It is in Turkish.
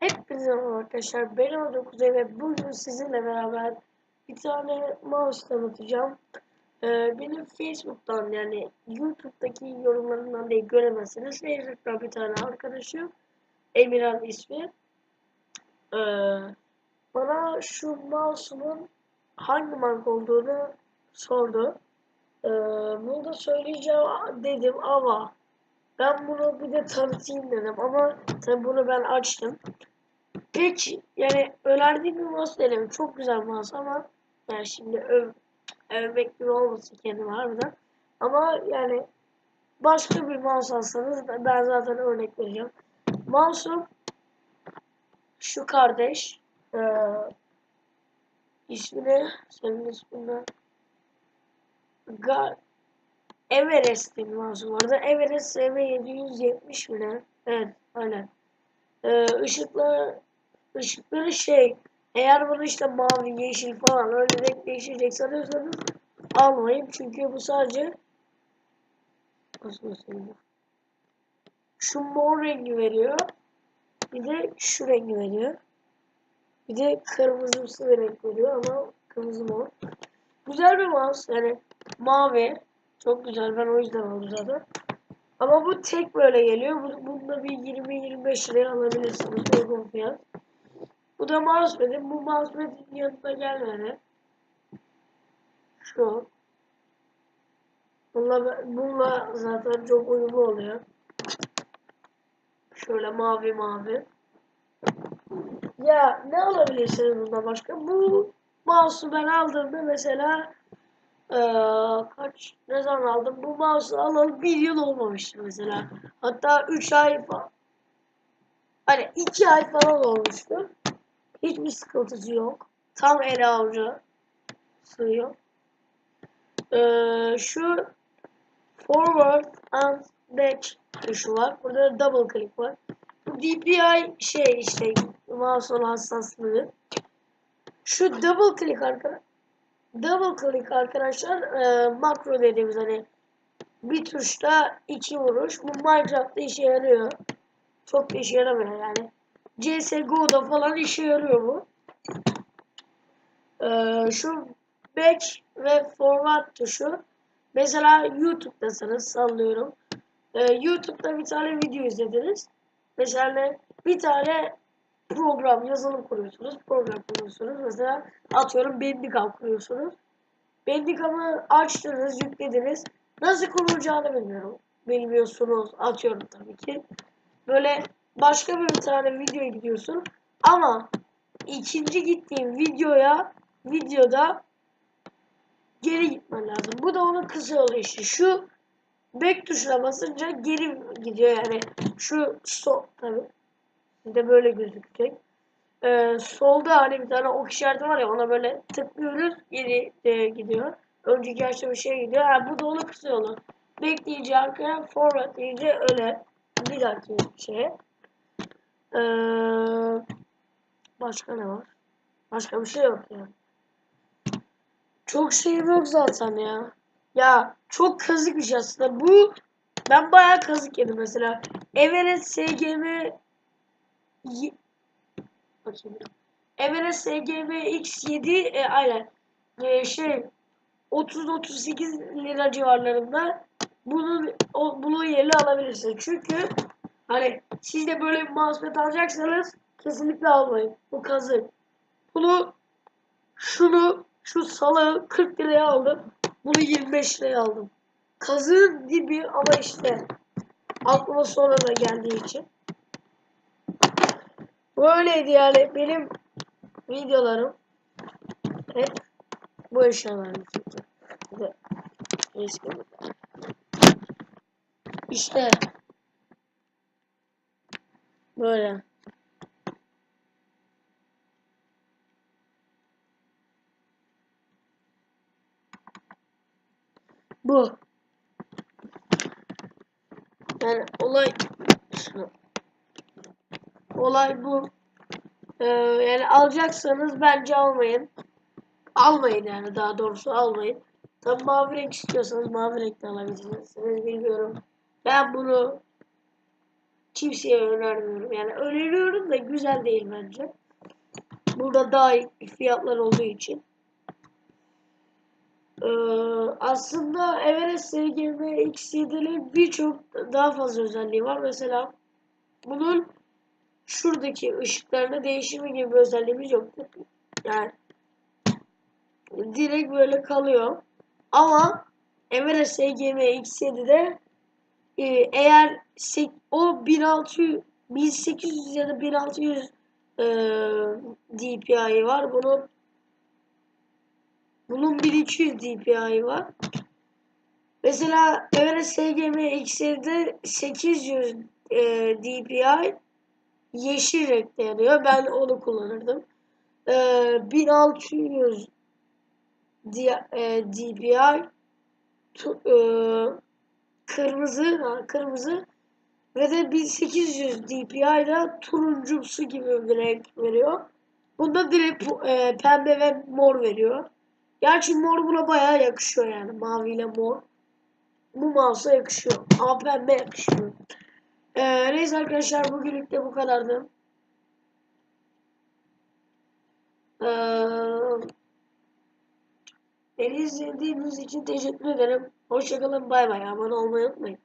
Hepinize arkadaşlar. Ben Orada Kuzey ve bugün sizinle beraber bir tane mouse tanıtacağım. Ee, benim Facebook'tan yani YouTube'daki yorumlarımdan değil göremezsiniz. Facebook'tan bir tane arkadaşım Emirhan ismi. Ee, bana şu mouse'umun hangi marka olduğunu sordu. Ee, bunu da söyleyeceğim dedim ama ben bunu bir de tanıtayım dedim ama tabi bunu ben açtım. Peki yani önerdiğim bir mouse denedim. Çok güzel mouse ama yani şimdi öv, övmek gibi olmasın kendime harbiden. Ama yani başka bir mouse alsanız ben zaten örnek vereceğim. Mouse'um şu kardeş. Ee, ismini senin ismini Ga Everest'in mouse vardı. Everest SM770 mi ne? Evet aynen. Ee, ışıklar ışıkları şey eğer bunu işte mavi, yeşil falan öyle renk değişecek sanıyorsanız almayın. Çünkü bu sadece nasıl göstereyim? Şu mor rengi veriyor. Bir de şu rengi veriyor. Bir de kırmızımsı bir renk veriyor ama kırmızı mor. Güzel bir mouse yani mavi. Çok güzel ben o yüzden aldım zaten. Ama bu tek böyle geliyor. Bu, bunda bir 20-25 liraya alabilirsiniz. Uygun fiyat. Bu da mousepad'im. Bu mousepad'in yanında gelmedi. Şu. Bununla, bununla zaten çok uyumlu oluyor. Şöyle mavi mavi. Ya ne alabilirsiniz bunda başka? Bu mouse'u ben aldığımda mesela ee, kaç ne zaman aldım? Bu mouse'u alalı bir yıl olmamıştı mesela. Hatta 3 ay falan. Hani 2 ay falan olmuştu. Hiçbir sıkıntısı yok. Tam ele avuca sığıyor. Ee, şu forward and back tuşu var. Burada double click var. Bu DPI şey işte mouse'un hassaslığı. Şu double click arkadaşlar double click arkadaşlar e, makro dediğimiz hani bir tuşta iki vuruş. Bu Minecraft'ta işe yarıyor. Çok da işe yaramıyor yani. CSGO'da falan işe yarıyor bu. Ee, şu back ve forward tuşu mesela YouTube'dasınız sallıyorum. Ee, YouTube'da bir tane video izlediniz. Mesela bir tane program, yazılım kuruyorsunuz. Program kuruyorsunuz. Mesela atıyorum Bandicam kuruyorsunuz. Bandicam'ı açtınız, yüklediniz. Nasıl kurulacağını bilmiyorum. Bilmiyorsunuz. Atıyorum tabii ki. Böyle başka bir tane videoya gidiyorsun. Ama ikinci gittiğim videoya videoda geri gitmen lazım. Bu da onun kısa yolu işte. Şu back tuşuna basınca geri gidiyor yani. Şu so tabii. de böyle gözükecek. Ee, solda hani bir tane ok işareti var ya ona böyle tıklıyoruz geri e, gidiyor. Önceki yaşta bir şey gidiyor. Ha, bu da onun kısa yolu. Bekleyince arkaya forward deyince öyle bir dahaki şeye. Ee, başka ne var? Başka bir şey yok ya. Çok şeyim yok zaten ya. Ya çok kazık bir şey aslında. Bu ben bayağı kazık yedim mesela. Everest SGM Bakayım. Everest SGM X7 e, aynen. E, şey 30-38 lira civarlarında bunun o, bunun yerini alabilirsiniz. Çünkü hani siz de böyle bir mousepad alacaksanız kesinlikle almayın. Bu kazık. Bunu şunu şu salı 40 liraya aldım. Bunu 25 liraya aldım. Kazığın dibi ama işte aklıma sonra da geldiği için. Böyleydi yani benim videolarım hep bu. Eski İşte böyle. Bu. Yani olay olay bu. Ee, yani alacaksanız bence almayın. Almayın yani daha doğrusu almayın. Tam mavi renk istiyorsanız mavi renk de alabilirsiniz. Bilmiyorum. Ben bunu kimseye önermiyorum. Yani öneriyorum da güzel değil bence. Burada daha iyi fiyatlar olduğu için. Ee, aslında Everest SGM X7'nin birçok daha fazla özelliği var. Mesela bunun şuradaki ışıklarında değişimi gibi bir özelliğimiz yok. Yani direkt böyle kalıyor. Ama Everest SGM X7'de e, eğer o 1600 1800 ya da 1600 e, DPI var. Bunun bunun 1200 DPI var. Mesela Everest SGM X7'de 800 e, DPI yeşil renkte yanıyor. Ben onu kullanırdım. E, 1600 e, DPI tu, e, kırmızı ha, kırmızı ve de 1800 DPI ile turuncumsu gibi bir renk veriyor. Bunda direkt e, pembe ve mor veriyor. Gerçi mor buna bayağı yakışıyor yani. Mavi ile mor. Bu mouse'a yakışıyor. Ama pembe yakışıyor. Ee, neyse arkadaşlar bugünlük de bu kadardı. Ee, beni izlediğiniz için teşekkür ederim. Hoşçakalın bay bay. Abone olmayı unutmayın.